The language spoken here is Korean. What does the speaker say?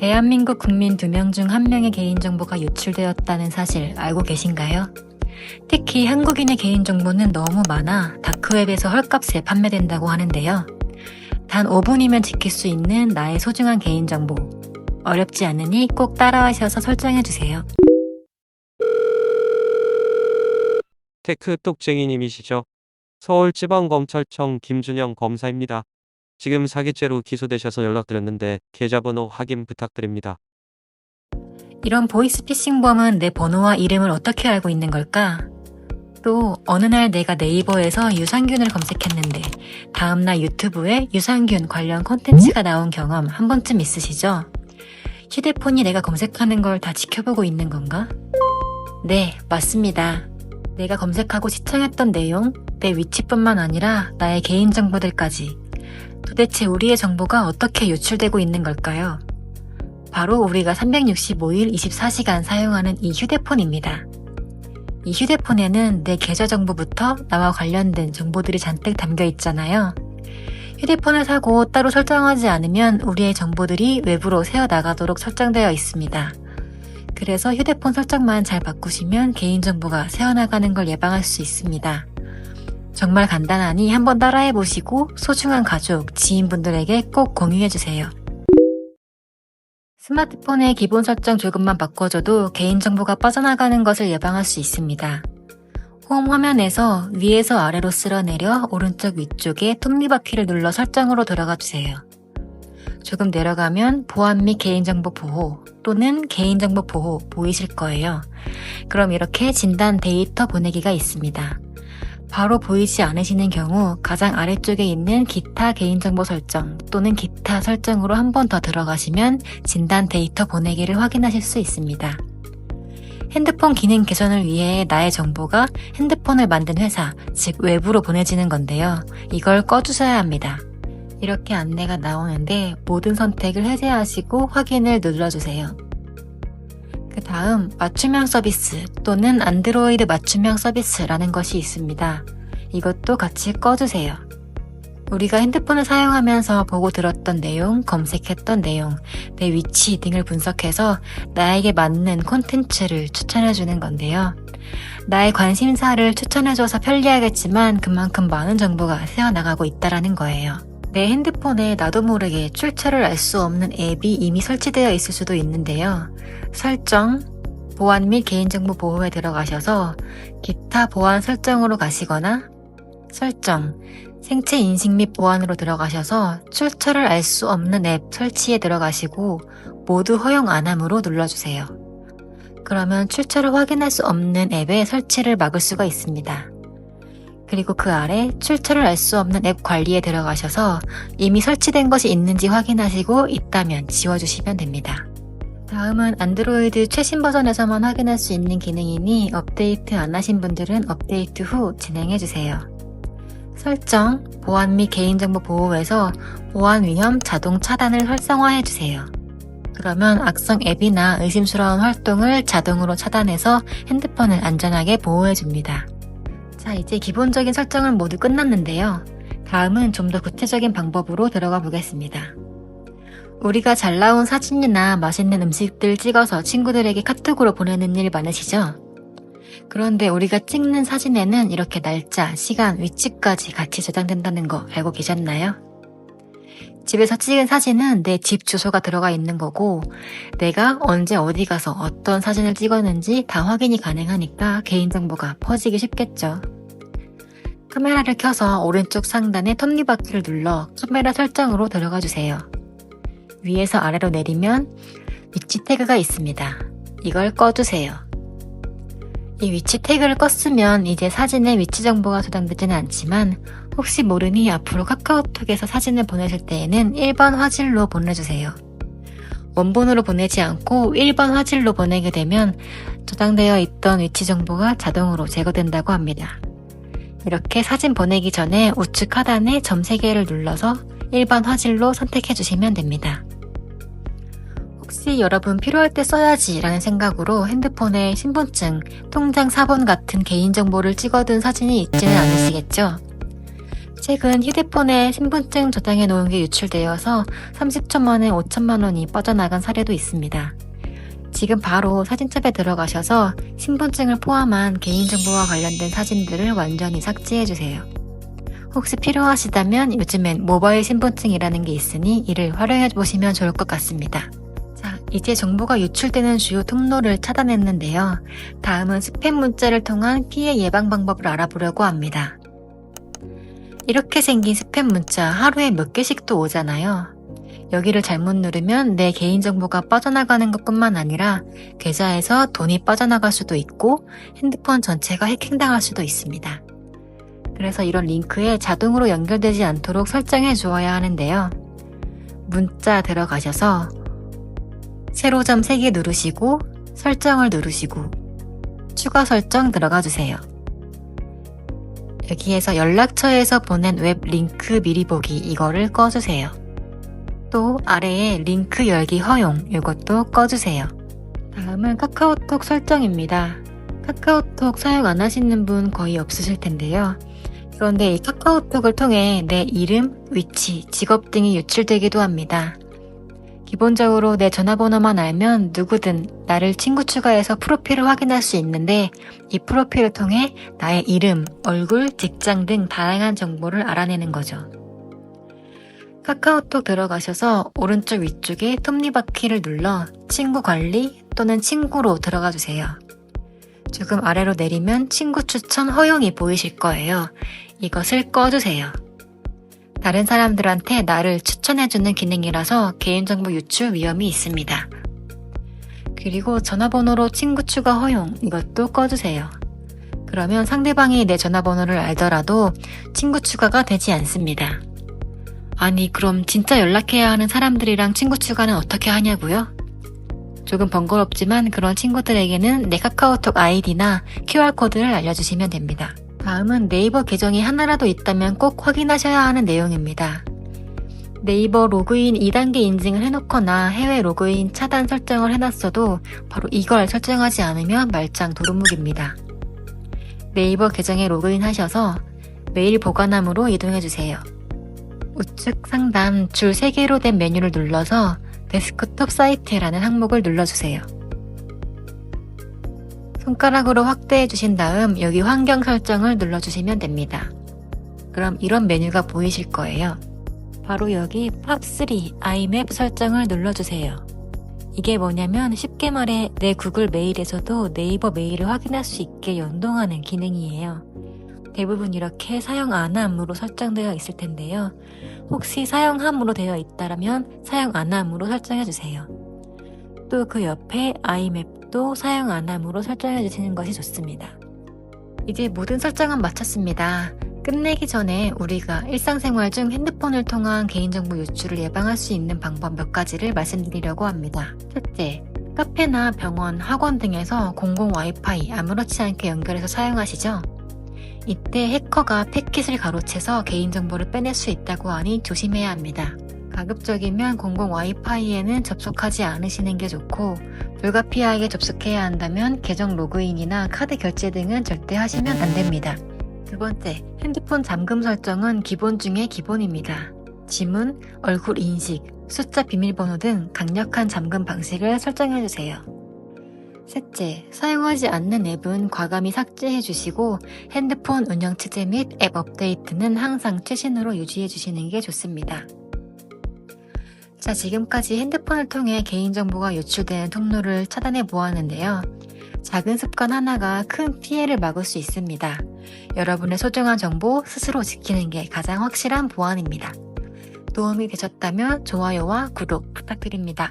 대한민국 국민 2명 중 1명의 개인정보가 유출되었다는 사실 알고 계신가요? 특히 한국인의 개인정보는 너무 많아 다크웹에서 헐값에 판매된다고 하는데요. 단 5분이면 지킬 수 있는 나의 소중한 개인정보. 어렵지 않으니 꼭 따라하셔서 설정해주세요. 테크 똑쟁이님이시죠? 서울지방검찰청 김준영 검사입니다. 지금 사기죄로 기소되셔서 연락드렸는데 계좌번호 확인 부탁드립니다. 이런 보이스피싱범은 내 번호와 이름을 어떻게 알고 있는 걸까? 또 어느 날 내가 네이버에서 유산균을 검색했는데 다음날 유튜브에 유산균 관련 콘텐츠가 나온 경험 한 번쯤 있으시죠? 휴대폰이 내가 검색하는 걸 다 지켜보고 있는 건가? 네, 맞습니다. 내가 검색하고 시청했던 내용, 내 위치뿐만 아니라 나의 개인정보들까지 도대체 우리의 정보가 어떻게 유출되고 있는 걸까요? 바로 우리가 365일 24시간 사용하는 이 휴대폰입니다. 이 휴대폰에는 내 계좌 정보부터 나와 관련된 정보들이 잔뜩 담겨 있잖아요. 휴대폰을 사고 따로 설정하지 않으면 우리의 정보들이 외부로 새어 나가도록 설정되어 있습니다. 그래서 휴대폰 설정만 잘 바꾸시면 개인정보가 새어나가는 걸 예방할 수 있습니다. 정말 간단하니 한번 따라해 보시고 소중한 가족, 지인분들에게 꼭 공유해 주세요. 스마트폰의 기본 설정 조금만 바꿔줘도 개인정보가 빠져나가는 것을 예방할 수 있습니다. 홈 화면에서 위에서 아래로 쓸어내려 오른쪽 위쪽에 톱니바퀴를 눌러 설정으로 들어가 주세요. 조금 내려가면 보안 및 개인정보 보호 또는 개인정보 보호 보이실 거예요. 그럼 이렇게 진단 데이터 보내기가 있습니다. 바로 보이지 않으시는 경우 가장 아래쪽에 있는 기타 개인정보 설정 또는 기타 설정으로 한 번 더 들어가시면 진단 데이터 보내기를 확인하실 수 있습니다. 핸드폰 기능 개선을 위해 나의 정보가 핸드폰을 만든 회사, 즉 외부로 보내지는 건데요. 이걸 꺼주셔야 합니다. 이렇게 안내가 나오는데 모든 선택을 해제하시고 확인을 눌러주세요. 그 다음 맞춤형 서비스 또는 안드로이드 맞춤형 서비스라는 것이 있습니다. 이것도 같이 꺼주세요. 우리가 핸드폰을 사용하면서 보고 들었던 내용, 검색했던 내용, 내 위치 등을 분석해서 나에게 맞는 콘텐츠를 추천해주는 건데요. 나의 관심사를 추천해줘서 편리하겠지만 그만큼 많은 정보가 새어나가고 있다라는 거예요. 내 핸드폰에 나도 모르게 출처를 알 수 없는 앱이 이미 설치되어 있을 수도 있는데요. 설정, 보안 및 개인정보 보호에 들어가셔서 기타 보안 설정으로 가시거나 설정, 생체 인식 및 보안으로 들어가셔서 출처를 알 수 없는 앱 설치에 들어가시고 모두 허용 안함으로 눌러주세요. 그러면 출처를 확인할 수 없는 앱의 설치를 막을 수가 있습니다. 그리고 그 아래 출처를 알 수 없는 앱 관리에 들어가셔서 이미 설치된 것이 있는지 확인하시고 있다면 지워주시면 됩니다. 다음은 안드로이드 최신 버전에서만 확인할 수 있는 기능이니 업데이트 안 하신 분들은 업데이트 후 진행해주세요. 설정, 보안 및 개인정보 보호에서 보안 위험 자동 차단을 활성화해주세요. 그러면 악성 앱이나 의심스러운 활동을 자동으로 차단해서 핸드폰을 안전하게 보호해줍니다. 자, 이제 기본적인 설정은 모두 끝났는데요. 다음은 좀 더 구체적인 방법으로 들어가 보겠습니다. 우리가 잘 나온 사진이나 맛있는 음식들 찍어서 친구들에게 카톡으로 보내는 일 많으시죠? 그런데 우리가 찍는 사진에는 이렇게 날짜, 시간, 위치까지 같이 저장된다는 거 알고 계셨나요? 집에서 찍은 사진은 내 집 주소가 들어가 있는 거고, 내가 언제 어디 가서 어떤 사진을 찍었는지 다 확인이 가능하니까 개인정보가 퍼지기 쉽겠죠. 카메라를 켜서 오른쪽 상단의 톱니바퀴를 눌러 카메라 설정으로 들어가 주세요. 위에서 아래로 내리면 위치 태그가 있습니다. 이걸 꺼주세요. 이 위치 태그를 껐으면 이제 사진의 위치 정보가 저장되지는 않지만 혹시 모르니 앞으로 카카오톡에서 사진을 보내실 때에는 1번 화질로 보내주세요. 원본으로 보내지 않고 1번 화질로 보내게 되면 저장되어 있던 위치 정보가 자동으로 제거된다고 합니다. 이렇게 사진 보내기 전에 우측 하단에 점 3개를 눌러서 1번 화질로 선택해 주시면 됩니다. 혹시 여러분 필요할 때 써야지 라는 생각으로 핸드폰에 신분증, 통장 사본 같은 개인정보를 찍어둔 사진이 있지는 않으시겠죠? 최근 휴대폰에 신분증 저장해 놓은 게 유출되어서 30초 만에 5천만 원이 빠져나간 사례도 있습니다. 지금 바로 사진첩에 들어가셔서 신분증을 포함한 개인정보와 관련된 사진들을 완전히 삭제해주세요. 혹시 필요하시다면 요즘엔 모바일 신분증이라는 게 있으니 이를 활용해 보시면 좋을 것 같습니다. 자, 이제 정보가 유출되는 주요 통로를 차단했는데요. 다음은 스팸 문자를 통한 피해 예방 방법을 알아보려고 합니다. 이렇게 생긴 스팸 문자 하루에 몇 개씩도 오잖아요. 여기를 잘못 누르면 내 개인정보가 빠져나가는 것 뿐만 아니라 계좌에서 돈이 빠져나갈 수도 있고 핸드폰 전체가 해킹당할 수도 있습니다. 그래서 이런 링크에 자동으로 연결되지 않도록 설정해 주어야 하는데요. 문자 들어가셔서 세로점 3개 누르시고 설정을 누르시고 추가 설정 들어가 주세요. 여기에서 연락처에서 보낸 웹 링크 미리 보기 이거를 꺼주세요. 또 아래에 링크 열기 허용 이것도 꺼주세요. 다음은 카카오톡 설정입니다. 카카오톡 사용 안 하시는 분 거의 없으실 텐데요. 그런데 이 카카오톡을 통해 내 이름, 위치, 직업 등이 유출되기도 합니다. 기본적으로 내 전화번호만 알면 누구든 나를 친구 추가해서 프로필을 확인할 수 있는데 이 프로필을 통해 나의 이름, 얼굴, 직장 등 다양한 정보를 알아내는 거죠. 카카오톡 들어가셔서 오른쪽 위쪽에 톱니바퀴를 눌러 친구 관리 또는 친구로 들어가 주세요. 조금 아래로 내리면 친구 추천 허용이 보이실 거예요. 이것을 꺼주세요. 다른 사람들한테 나를 추천해주는 기능이라서 개인정보 유출 위험이 있습니다. 그리고 전화번호로 친구 추가 허용 이것도 꺼주세요. 그러면 상대방이 내 전화번호를 알더라도 친구 추가가 되지 않습니다. 아니, 그럼 진짜 연락해야 하는 사람들이랑 친구 추가는 어떻게 하냐고요? 조금 번거롭지만 그런 친구들에게는 내 카카오톡 아이디나 QR코드를 알려주시면 됩니다. 다음은 네이버 계정이 하나라도 있다면 꼭 확인하셔야 하는 내용입니다. 네이버 로그인 2단계 인증을 해놓거나 해외 로그인 차단 설정을 해놨어도 바로 이걸 설정하지 않으면 말짱 도루묵입니다. 네이버 계정에 로그인 하셔서 메일 보관함으로 이동해주세요. 우측 상단 줄 3개로 된 메뉴를 눌러서 데스크톱 사이트라는 항목을 눌러주세요. 손가락으로 확대해 주신 다음 여기 환경 설정을 눌러주시면 됩니다. 그럼 이런 메뉴가 보이실 거예요. 바로 여기 팝3 아이맵 설정을 눌러주세요. 이게 뭐냐면 쉽게 말해 내 구글 메일에서도 네이버 메일을 확인할 수 있게 연동하는 기능이에요. 대부분 이렇게 사용 안 함으로 설정되어 있을 텐데요. 혹시 사용함으로 되어 있다면 사용 안 함으로 설정해 주세요. 또 그 옆에 아 이맵도 사용 안 함으로 설정해 주시는 것이 좋습니다. 이제 모든 설정은 마쳤습니다. 끝내기 전에 우리가 일상생활 중 핸드폰을 통한 개인정보 유출을 예방할 수 있는 방법 몇 가지를 말씀드리려고 합니다. 첫째, 카페나 병원, 학원 등에서 공공 와이파이 아무렇지 않게 연결해서 사용하시죠? 이때 해커가 패킷을 가로채서 개인정보를 빼낼 수 있다고 하니 조심해야 합니다. 가급적이면 공공 와이파이에는 접속하지 않으시는 게 좋고 불가피하게 접속해야 한다면 계정 로그인이나 카드 결제 등은 절대 하시면 안 됩니다. 두 번째, 핸드폰 잠금 설정은 기본 중에 기본입니다. 지문, 얼굴 인식, 숫자 비밀번호 등 강력한 잠금 방식을 설정해주세요. 셋째, 사용하지 않는 앱은 과감히 삭제해 주시고 핸드폰 운영 체제 및 앱 업데이트는 항상 최신으로 유지해 주시는 게 좋습니다. 자, 지금까지 핸드폰을 통해 개인정보가 유출되는 통로를 차단해 보았는데요. 작은 습관 하나가 큰 피해를 막을 수 있습니다. 여러분의 소중한 정보 스스로 지키는 게 가장 확실한 보안입니다. 도움이 되셨다면 좋아요와 구독 부탁드립니다.